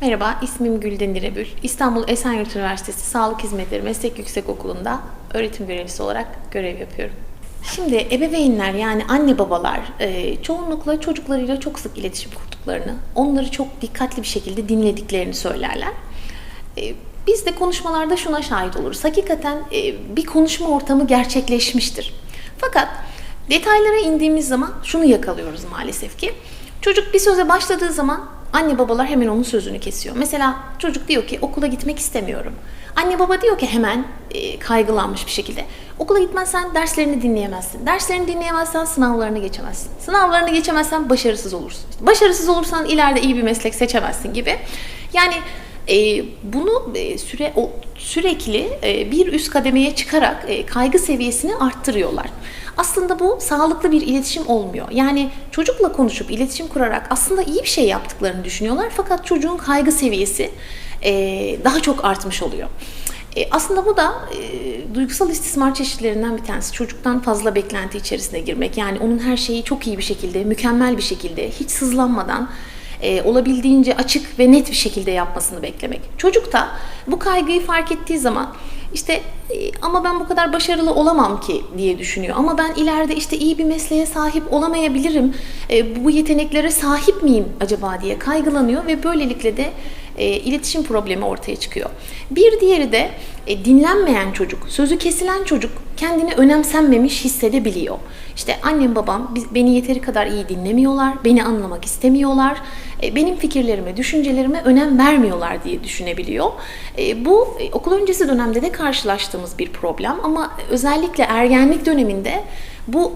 Merhaba, ismim Gülden İrebül. İstanbul Esenyurt Üniversitesi Sağlık Hizmetleri Meslek Yüksekokulu'nda öğretim görevlisi olarak görev yapıyorum. Şimdi ebeveynler yani anne babalar e, çoğunlukla çocuklarıyla çok sık iletişim kurduklarını, onları çok dikkatli bir şekilde dinlediklerini söylerler. E, Biz de konuşmalarda şuna şahit oluruz. Hakikaten e, bir konuşma ortamı gerçekleşmiştir. Fakat detaylara indiğimiz zaman şunu yakalıyoruz maalesef ki. Çocuk bir söze başladığı zaman anne babalar hemen onun sözünü kesiyor. Mesela çocuk diyor ki okula gitmek istemiyorum. Anne baba diyor ki hemen e, kaygılanmış bir şekilde. Okula gitmezsen derslerini dinleyemezsin. Derslerini dinleyemezsen sınavlarını geçemezsin. Sınavlarını geçemezsen başarısız olursun. Başarısız olursan ileride iyi bir meslek seçemezsin gibi. Yani e, bunu e, süre o, sürekli e, bir üst kademeye çıkarak e, kaygı seviyesini arttırıyorlar. Aslında bu sağlıklı bir iletişim olmuyor. Yani çocukla konuşup iletişim kurarak aslında iyi bir şey yaptıklarını düşünüyorlar fakat çocuğun kaygı seviyesi e, daha çok artmış oluyor. E, aslında bu da e, duygusal istismar çeşitlerinden bir tanesi. Çocuktan fazla beklenti içerisine girmek. Yani onun her şeyi çok iyi bir şekilde, mükemmel bir şekilde, hiç sızlanmadan e, olabildiğince açık ve net bir şekilde yapmasını beklemek. Çocuk da bu kaygıyı fark ettiği zaman işte e, ama ben bu kadar başarılı olamam ki diye düşünüyor. Ama ben ileride işte iyi bir mesleğe sahip olamayabilirim. E, bu yeteneklere sahip miyim acaba diye kaygılanıyor ve böylelikle de e, iletişim problemi ortaya çıkıyor. Bir diğeri de e, dinlenmeyen çocuk, sözü kesilen çocuk kendini önemsenmemiş hissedebiliyor. İşte annem babam beni yeteri kadar iyi dinlemiyorlar, beni anlamak istemiyorlar, e, benim fikirlerime, düşüncelerime önem vermiyorlar diye düşünebiliyor. E, bu okul öncesi dönemde de karşılaştığımız bir problem ama özellikle ergenlik döneminde bu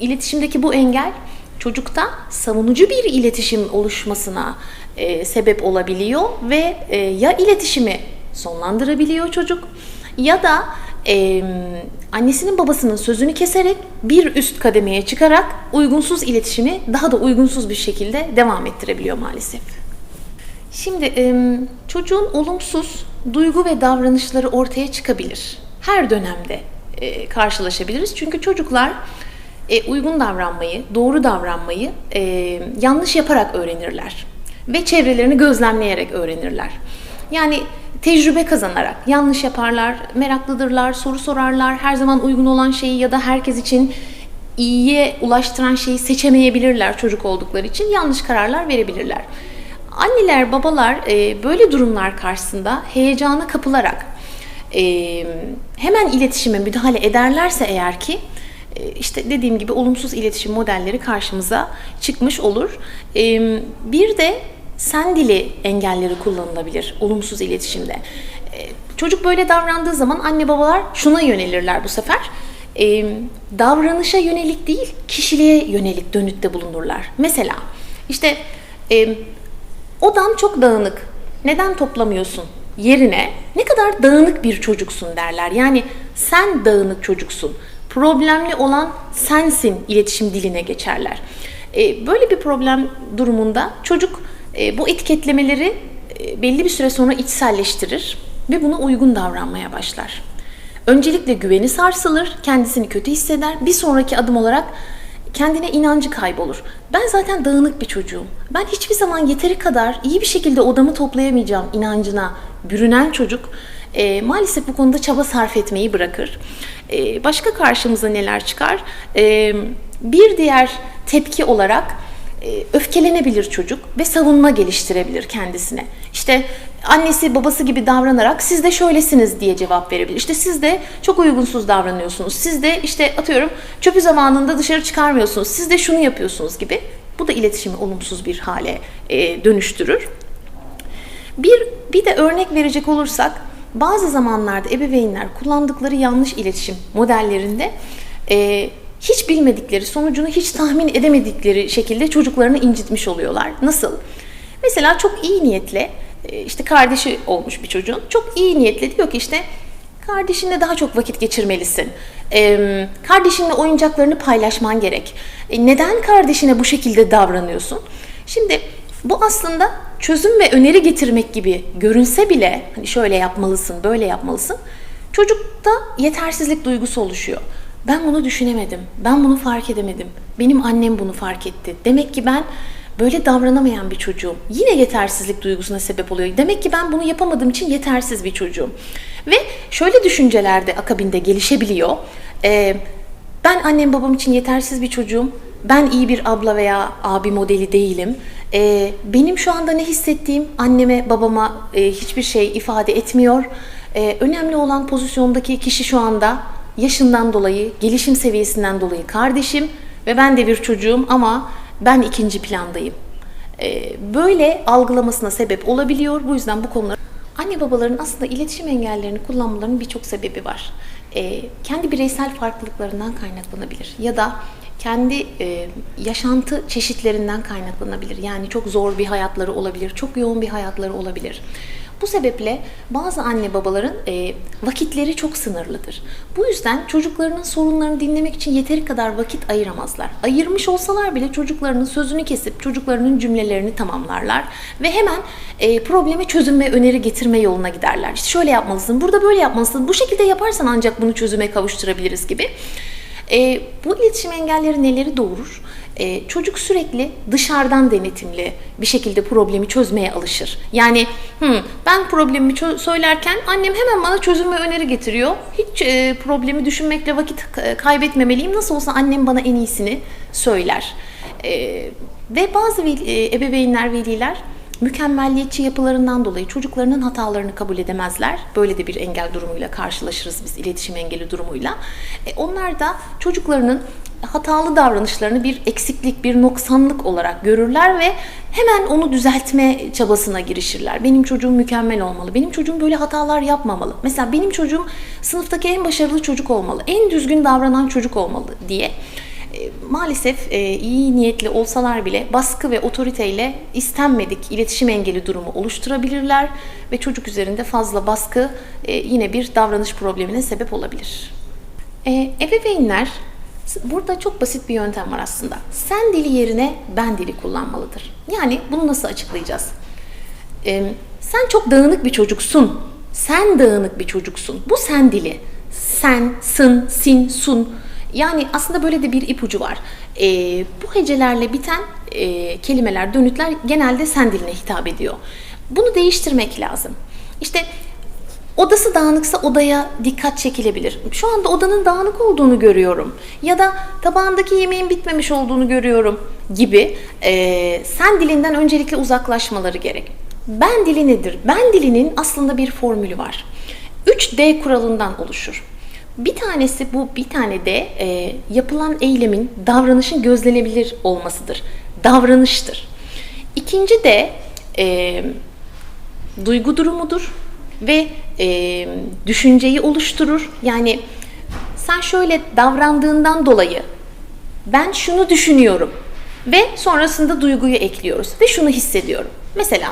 iletişimdeki bu engel çocukta savunucu bir iletişim oluşmasına e, sebep olabiliyor ve e, ya iletişimi sonlandırabiliyor çocuk ya da e, annesinin babasının sözünü keserek bir üst kademeye çıkarak uygunsuz iletişimi daha da uygunsuz bir şekilde devam ettirebiliyor maalesef. Şimdi e, çocuğun olumsuz duygu ve davranışları ortaya çıkabilir. Her dönemde e, karşılaşabiliriz. Çünkü çocuklar e, uygun davranmayı, doğru davranmayı e, yanlış yaparak öğrenirler. Ve çevrelerini gözlemleyerek öğrenirler. Yani tecrübe kazanarak yanlış yaparlar, meraklıdırlar, soru sorarlar, her zaman uygun olan şeyi ya da herkes için iyiye ulaştıran şeyi seçemeyebilirler çocuk oldukları için yanlış kararlar verebilirler. Anneler, babalar e, böyle durumlar karşısında heyecana kapılarak e, hemen iletişime müdahale ederlerse eğer ki işte dediğim gibi olumsuz iletişim modelleri karşımıza çıkmış olur. E, bir de sen dili engelleri kullanılabilir olumsuz iletişimde. E, çocuk böyle davrandığı zaman anne babalar şuna yönelirler bu sefer. Davranışa yönelik değil, kişiliğe yönelik dönütte bulunurlar. Mesela işte odan çok dağınık, neden toplamıyorsun yerine ne kadar dağınık bir çocuksun derler. Yani sen dağınık çocuksun problemli olan sensin iletişim diline geçerler. E, böyle bir problem durumunda çocuk e, bu etiketlemeleri e, belli bir süre sonra içselleştirir ve buna uygun davranmaya başlar. Öncelikle güveni sarsılır, kendisini kötü hisseder. Bir sonraki adım olarak kendine inancı kaybolur. Ben zaten dağınık bir çocuğum. Ben hiçbir zaman yeteri kadar iyi bir şekilde odamı toplayamayacağım inancına bürünen çocuk e, maalesef bu konuda çaba sarf etmeyi bırakır. E, başka karşımıza neler çıkar? E, bir diğer tepki olarak e, öfkelenebilir çocuk ve savunma geliştirebilir kendisine. İşte annesi babası gibi davranarak siz de şöylesiniz diye cevap verebilir. İşte siz de çok uygunsuz davranıyorsunuz. Siz de işte atıyorum çöpü zamanında dışarı çıkarmıyorsunuz. Siz de şunu yapıyorsunuz gibi. Bu da iletişimi olumsuz bir hale e, dönüştürür. Bir, bir de örnek verecek olursak bazı zamanlarda ebeveynler kullandıkları yanlış iletişim modellerinde e, hiç bilmedikleri, sonucunu hiç tahmin edemedikleri şekilde çocuklarını incitmiş oluyorlar. Nasıl? Mesela çok iyi niyetle, e, işte kardeşi olmuş bir çocuğun, çok iyi niyetle diyor ki işte kardeşinle daha çok vakit geçirmelisin. E, kardeşinle oyuncaklarını paylaşman gerek. E, neden kardeşine bu şekilde davranıyorsun? Şimdi bu aslında çözüm ve öneri getirmek gibi görünse bile hani şöyle yapmalısın, böyle yapmalısın. Çocukta yetersizlik duygusu oluşuyor. Ben bunu düşünemedim. Ben bunu fark edemedim. Benim annem bunu fark etti. Demek ki ben böyle davranamayan bir çocuğum. Yine yetersizlik duygusuna sebep oluyor. Demek ki ben bunu yapamadığım için yetersiz bir çocuğum. Ve şöyle düşünceler de akabinde gelişebiliyor. Ee, ben annem babam için yetersiz bir çocuğum. Ben iyi bir abla veya abi modeli değilim. Ee, benim şu anda ne hissettiğim anneme babama e, hiçbir şey ifade etmiyor. Ee, önemli olan pozisyondaki kişi şu anda yaşından dolayı, gelişim seviyesinden dolayı kardeşim ve ben de bir çocuğum ama ben ikinci plandayım. Ee, böyle algılamasına sebep olabiliyor. Bu yüzden bu konular Anne babaların aslında iletişim engellerini kullanmalarının birçok sebebi var. Ee, kendi bireysel farklılıklarından kaynaklanabilir ya da kendi e, yaşantı çeşitlerinden kaynaklanabilir. Yani çok zor bir hayatları olabilir, çok yoğun bir hayatları olabilir. Bu sebeple bazı anne babaların e, vakitleri çok sınırlıdır. Bu yüzden çocuklarının sorunlarını dinlemek için yeteri kadar vakit ayıramazlar. Ayırmış olsalar bile çocuklarının sözünü kesip çocuklarının cümlelerini tamamlarlar ve hemen e, probleme çözüm öneri getirme yoluna giderler. İşte şöyle yapmalısın, burada böyle yapmalısın, bu şekilde yaparsan ancak bunu çözüme kavuşturabiliriz gibi. E, bu iletişim engelleri neleri doğurur? E, çocuk sürekli dışarıdan denetimli bir şekilde problemi çözmeye alışır. Yani "Hmm, ben problemimi söylerken annem hemen bana çözüm ve öneri getiriyor. Hiç e, problemi düşünmekle vakit k- kaybetmemeliyim. Nasıl olsa annem bana en iyisini söyler. E, ve bazı veli- e, ebeveynler, veliler mükemmelliyetçi yapılarından dolayı çocuklarının hatalarını kabul edemezler. Böyle de bir engel durumuyla karşılaşırız biz iletişim engeli durumuyla. E, onlar da çocuklarının hatalı davranışlarını bir eksiklik, bir noksanlık olarak görürler ve hemen onu düzeltme çabasına girişirler. Benim çocuğum mükemmel olmalı. Benim çocuğum böyle hatalar yapmamalı. Mesela benim çocuğum sınıftaki en başarılı çocuk olmalı. En düzgün davranan çocuk olmalı diye maalesef e, iyi niyetli olsalar bile baskı ve otoriteyle istenmedik iletişim engeli durumu oluşturabilirler ve çocuk üzerinde fazla baskı e, yine bir davranış problemine sebep olabilir. E, ebeveynler burada çok basit bir yöntem var aslında. Sen dili yerine ben dili kullanmalıdır. Yani bunu nasıl açıklayacağız? E, sen çok dağınık bir çocuksun. Sen dağınık bir çocuksun. Bu sen dili. Sen, sın, sin, sun. Yani aslında böyle de bir ipucu var. E, bu hecelerle biten e, kelimeler, dönütler genelde sen diline hitap ediyor. Bunu değiştirmek lazım. İşte Odası dağınıksa odaya dikkat çekilebilir. Şu anda odanın dağınık olduğunu görüyorum. Ya da tabağındaki yemeğin bitmemiş olduğunu görüyorum gibi e, sen dilinden öncelikle uzaklaşmaları gerek. Ben dili nedir? Ben dilinin aslında bir formülü var. 3D kuralından oluşur. Bir tanesi bu bir tane de e, yapılan eylemin, davranışın gözlenebilir olmasıdır. Davranıştır. İkinci de e, duygu durumudur ve e, düşünceyi oluşturur. Yani sen şöyle davrandığından dolayı ben şunu düşünüyorum ve sonrasında duyguyu ekliyoruz ve şunu hissediyorum. Mesela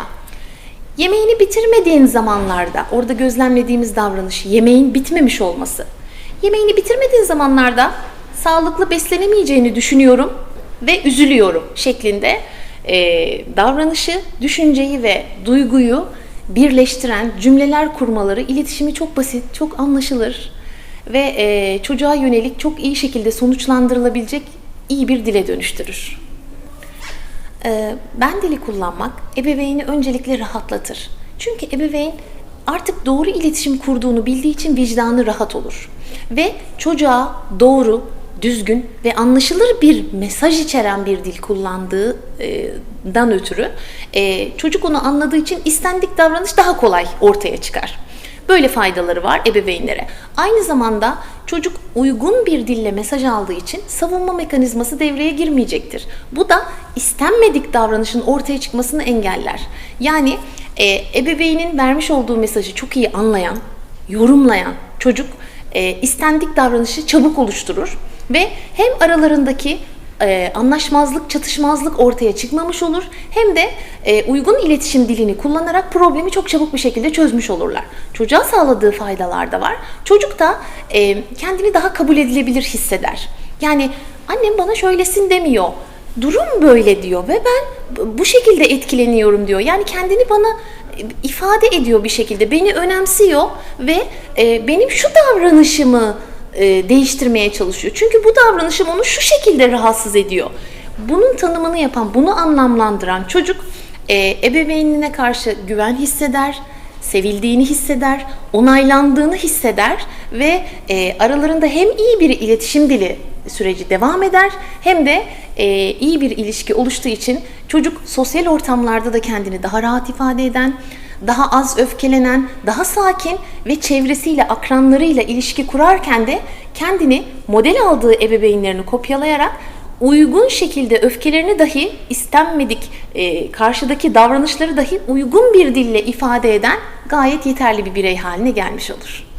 yemeğini bitirmediğin zamanlarda orada gözlemlediğimiz davranış yemeğin bitmemiş olması. Yemeğini bitirmediğin zamanlarda sağlıklı beslenemeyeceğini düşünüyorum ve üzülüyorum şeklinde e, davranışı, düşünceyi ve duyguyu birleştiren cümleler kurmaları iletişimi çok basit, çok anlaşılır ve e, çocuğa yönelik çok iyi şekilde sonuçlandırılabilecek iyi bir dile dönüştürür. E, ben dili kullanmak ebeveyni öncelikle rahatlatır. Çünkü ebeveyn artık doğru iletişim kurduğunu bildiği için vicdanı rahat olur. Ve çocuğa doğru, düzgün ve anlaşılır bir mesaj içeren bir dil kullandığından ötürü e, çocuk onu anladığı için istendik davranış daha kolay ortaya çıkar. Böyle faydaları var ebeveynlere. Aynı zamanda çocuk uygun bir dille mesaj aldığı için savunma mekanizması devreye girmeyecektir. Bu da istenmedik davranışın ortaya çıkmasını engeller. Yani e, ebeveynin vermiş olduğu mesajı çok iyi anlayan, yorumlayan çocuk e, istendik davranışı çabuk oluşturur ve hem aralarındaki e, anlaşmazlık, çatışmazlık ortaya çıkmamış olur hem de e, uygun iletişim dilini kullanarak problemi çok çabuk bir şekilde çözmüş olurlar. Çocuğa sağladığı faydalar da var. Çocuk da e, kendini daha kabul edilebilir hisseder. Yani annem bana şöylesin demiyor. Durum böyle diyor ve ben bu şekilde etkileniyorum diyor. Yani kendini bana ifade ediyor bir şekilde. Beni önemsiyor ve e, benim şu davranışımı e, değiştirmeye çalışıyor. Çünkü bu davranışım onu şu şekilde rahatsız ediyor. Bunun tanımını yapan, bunu anlamlandıran çocuk e, ebeveynine karşı güven hisseder, sevildiğini hisseder, onaylandığını hisseder ve aralarında hem iyi bir iletişim dili süreci devam eder hem de e, iyi bir ilişki oluştuğu için çocuk sosyal ortamlarda da kendini daha rahat ifade eden, daha az öfkelenen, daha sakin ve çevresiyle, akranlarıyla ilişki kurarken de kendini model aldığı ebeveynlerini kopyalayarak uygun şekilde öfkelerini dahi istenmedik e, karşıdaki davranışları dahi uygun bir dille ifade eden gayet yeterli bir birey haline gelmiş olur.